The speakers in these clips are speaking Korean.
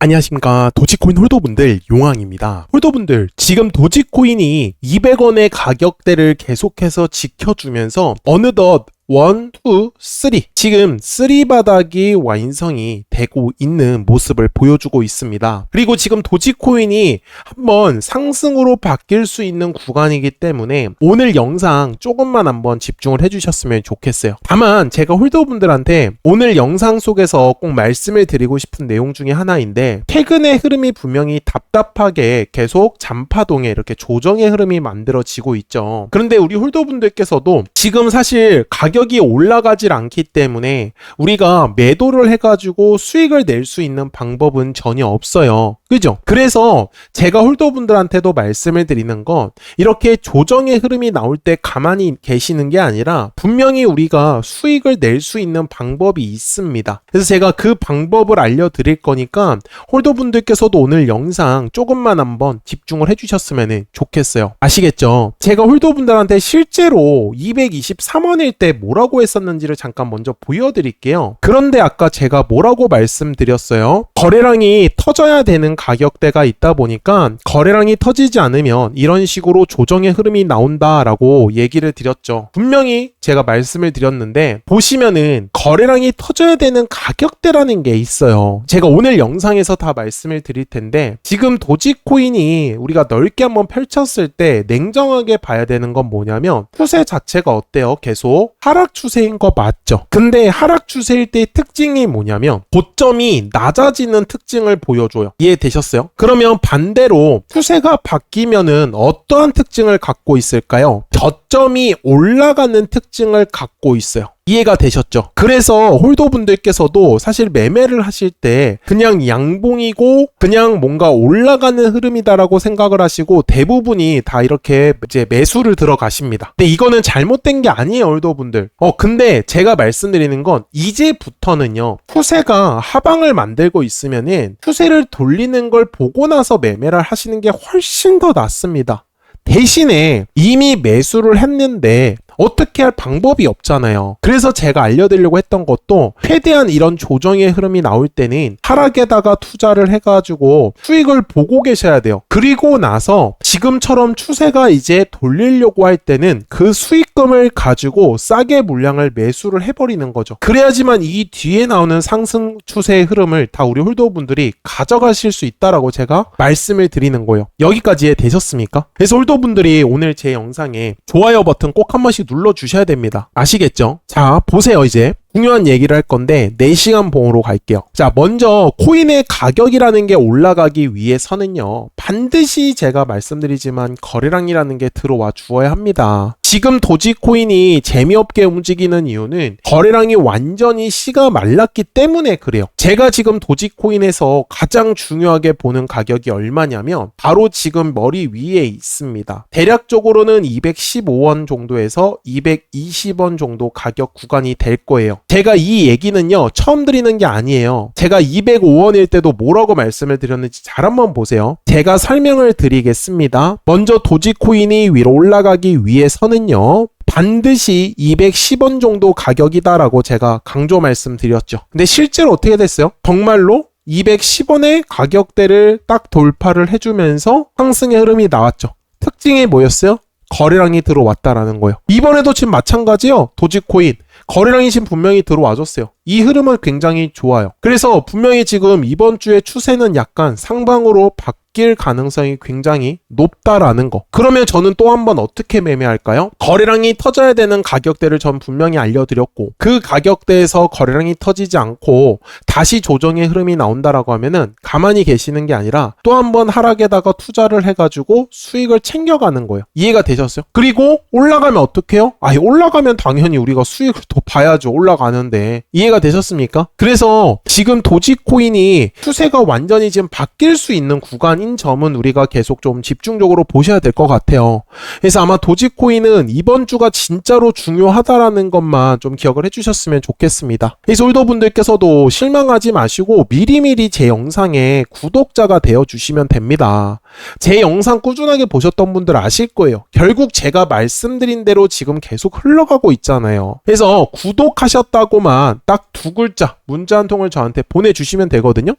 안녕하십니까. 도지코인 홀더분들 용왕입니다. 홀더분들 지금 도지코인이 200원의 가격대를 계속해서 지켜주면서 어느덧 1, 2, 3 지금 3 바닥이 완성이 되고 있는 모습을 보여주고 있습니다 그리고 지금 도지코인이 한번 상승으로 바뀔 수 있는 구간이기 때문에 오늘 영상 조금만 한번 집중을 해주셨으면 좋겠어요 다만 제가 홀더분들한테 오늘 영상 속에서 꼭 말씀을 드리고 싶은 내용 중에 하나인데 최근의 흐름이 분명히 답답하게 계속 잔파동에 이렇게 조정의 흐름이 만들어지고 있죠. 그런데 우리 홀더분들께서도 지금 사실 가격이 올라가질 않기 때문에 우리가 매도를 해가지고 수익을 낼 수 있는 방법은 전혀 없어요. 그죠? 그래서 제가 홀더분들한테도 말씀을 드리는 건 이렇게 조정의 흐름이 나올 때 가만히 계시는 게 아니라 분명히 우리가 수익을 낼 수 있는 방법이 있습니다. 그래서 제가 그 방법을 알려드릴 거니까 홀더분들께서도 오늘 영상 조금만 한번 집중을 해주셨으면 좋겠어요. 아시겠죠? 제가 홀더분들한테 실제로 223원일 때 뭐라고 했었는지를 잠깐 먼저 보여드릴게요. 그런데 아까 제가 뭐라고 말 씀드렸어요? 거래량이 터져야 되는 가격대가 있다 보니까 거래량이 터지지 않으면 이런 식으로 조정의 흐름이 나온다라고 얘기를 드렸죠. 분명히 제가 말씀을 드렸는데 보시면은 거래량이 터져야 되는 가격대라는 게 있어요. 제가 오늘 영상에서 다 말씀을 드릴 텐데 지금 도지코인이 우리가 넓게 한번 펼쳤을 때 냉정하게 봐야 되는 건 뭐냐면 추세 자체가 어때요? 계속 하락 추세인 거 맞죠? 근데 하락 추세일 때의 특징이 뭐냐면 고점이 낮아지는 특징을 보여줘요. 이해되셨어요? 그러면 반대로 추세가 바뀌면은 어떠한 특징을 갖고 있을까요? 저점이 올라가는 특징을 갖고 있어요. 이해가 되셨죠? 그래서 홀더 분들께서도 사실 매매를 하실 때 그냥 양봉이고 그냥 뭔가 올라가는 흐름이다라고 생각을 하시고 대부분이 다 이렇게 이제 매수를 들어가십니다. 근데 이거는 잘못된 게 아니에요, 홀더 분들. 어, 근데 제가 말씀드리는 건 이제부터는요, 추세가 하방을 만들고 있으면은 추세를 돌리는 걸 보고 나서 매매를 하시는 게 훨씬 더 낫습니다. 대신에 이미 매수를 했는데 어떻게 할 방법이 없잖아요. 그래서 제가 알려드리려고 했던 것도 최대한 이런 조정의 흐름이 나올 때는 하락에다가 투자를 해가지고 수익을 보고 계셔야 돼요. 그리고 나서 지금처럼 추세가 이제 돌리려고 할 때는 그 수익금을 가지고 싸게 물량을 매수를 해버리는 거죠. 그래야지만 이 뒤에 나오는 상승 추세의 흐름을 다 우리 홀더분들이 가져가실 수 있다라고 제가 말씀을 드리는 거예요. 여기까지 이해되셨습니까? 그래서 홀더분들이 오늘 제 영상에 좋아요 버튼 꼭 한 번씩 눌러주셔야 됩니다. 아시겠죠? 자, 보세요, 이제. 중요한 얘기를 할 건데 4시간 봉으로 갈게요. 자, 먼저 코인의 가격이라는 게 올라가기 위해서는요. 반드시 제가 말씀드리지만 거래량이라는 게 들어와 주어야 합니다. 지금 도지코인이 재미없게 움직이는 이유는 거래량이 완전히 씨가 말랐기 때문에 그래요. 제가 지금 도지코인에서 가장 중요하게 보는 가격이 얼마냐면 바로 지금 머리 위에 있습니다. 대략적으로는 215원 정도에서 220원 정도 가격 구간이 될 거예요. 제가 이 얘기는요, 처음 드리는 게 아니에요. 제가 205원일 때도 뭐라고 말씀을 드렸는지 잘 한번 보세요. 제가 설명을 드리겠습니다. 먼저 도지코인이 위로 올라가기 위해서는 요, 반드시 210원 정도 가격이다라고 제가 강조 말씀드렸죠. 근데 실제로 어떻게 됐어요? 정말로 210원의 가격대를 딱 돌파를 해주면서 상승의 흐름이 나왔죠. 특징이 뭐였어요? 거래량이 들어왔다라는 거예요. 이번에도 지금 마찬가지요. 도지코인. 거래량이 지금 분명히 들어와줬어요. 이 흐름은 굉장히 좋아요. 그래서 분명히 지금 이번 주의 추세는 약간 상방으로 바 뀔 가능성이 굉장히 높다라는 거. 그러면 저는 또 한 번 어떻게 매매할까요? 거래량이 터져야 되는 가격대를 전 분명히 알려드렸고 그 가격대에서 거래량이 터지지 않고 다시 조정의 흐름이 나온다라고 하면은 가만히 계시는 게 아니라 또 한 번 하락에다가 투자를 해가지고 수익을 챙겨가는 거예요. 이해가 되셨어요? 그리고 올라가면 어떡해요? 아, 올라가면 당연히 우리가 수익을 더 봐야죠. 올라가는데 이해가 되셨습니까? 그래서 지금 도지코인이 추세가 완전히 지금 바뀔 수 있는 구간인 구간인 점은 우리가 계속 좀 집중적으로 보셔야 될 것 같아요. 그래서 아마 도지코인은 이번 주가 진짜로 중요하다라는 것만 좀 기억을 해주셨으면 좋겠습니다. 그래서 홀더분들께서도 실망하지 마시고 미리미리 제 영상에 구독자가 되어 주시면 됩니다. 제 영상 꾸준하게 보셨던 분들 아실 거예요. 결국 제가 말씀드린 대로 지금 계속 흘러가고 있잖아요. 그래서 구독하셨다고만 딱 두 글자 문자 한 통을 저한테 보내주시면 되거든요.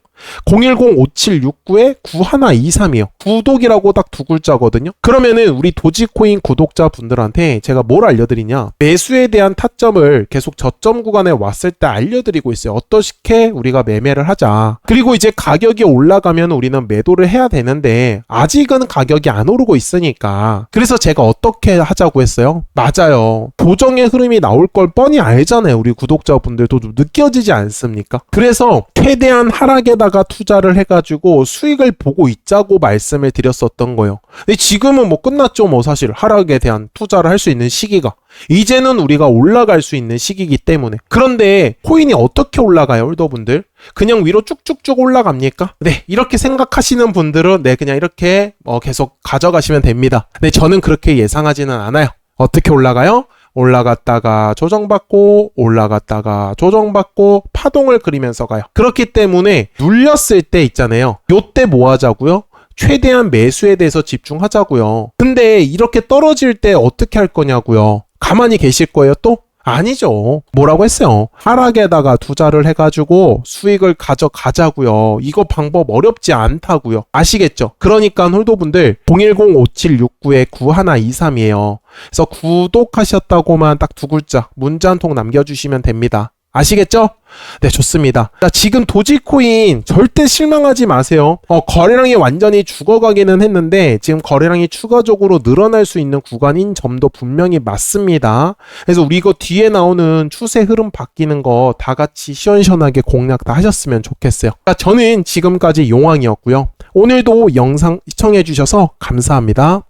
010-5769-9123이요. 구독이라고 딱 두 글자거든요. 그러면은 우리 도지코인 구독자분들한테 제가 뭘 알려드리냐? 매수에 대한 타점을 계속 저점 구간에 왔을 때 알려드리고 있어요. 어떻게 우리가 매매를 하자. 그리고 이제 가격이 올라가면 우리는 매도를 해야 되는데 아직은 가격이 안 오르고 있으니까. 그래서 제가 어떻게 하자고 했어요? 맞아요. 보정의 흐름이 나올 걸 뻔히 알잖아요. 우리 구독자분들도 좀 느껴지지 않습니까? 그래서 최대한 하락에다가 투자를 해가지고 수익을 보고 있자고 말씀을 드렸었던 거예요. 근데 지금은 뭐 끝났죠. 뭐 사실 하락에 대한 투자를 할 수 있는 시기가. 이제는 우리가 올라갈 수 있는 시기이기 때문에. 그런데 코인이 어떻게 올라가요, 홀더분들? 그냥 위로 쭉쭉쭉 올라갑니까? 네, 이렇게 생각하시는 분들은 네, 그냥 이렇게 어, 계속 가져가시면 됩니다. 네, 저는 그렇게 예상하지는 않아요. 어떻게 올라가요? 올라갔다가 조정받고 올라갔다가 조정받고 파동을 그리면서 가요. 그렇기 때문에 눌렸을 때 있잖아요. 요때 뭐 하자고요? 최대한 매수에 대해서 집중하자고요. 근데 이렇게 떨어질 때 어떻게 할 거냐고요. 가만히 계실 거예요 또? 아니죠. 뭐라고 했어요? 하락에다가 투자를 해가지고 수익을 가져가자고요. 이거 방법 어렵지 않다고요. 아시겠죠? 그러니까 홀도분들 010-5769-9123이에요. 그래서 구독하셨다고만 딱 두 글자 문자 한 통 남겨주시면 됩니다. 아시겠죠? 네, 좋습니다. 자, 지금 도지코인 절대 실망하지 마세요. 어, 거래량이 완전히 죽어가기는 했는데 지금 거래량이 추가적으로 늘어날 수 있는 구간인 점도 분명히 맞습니다. 그래서 우리 이거 뒤에 나오는 추세 흐름 바뀌는 거 다 같이 시원시원하게 공략 다 하셨으면 좋겠어요. 자, 저는 지금까지 용왕이었고요. 오늘도 영상 시청해주셔서 감사합니다.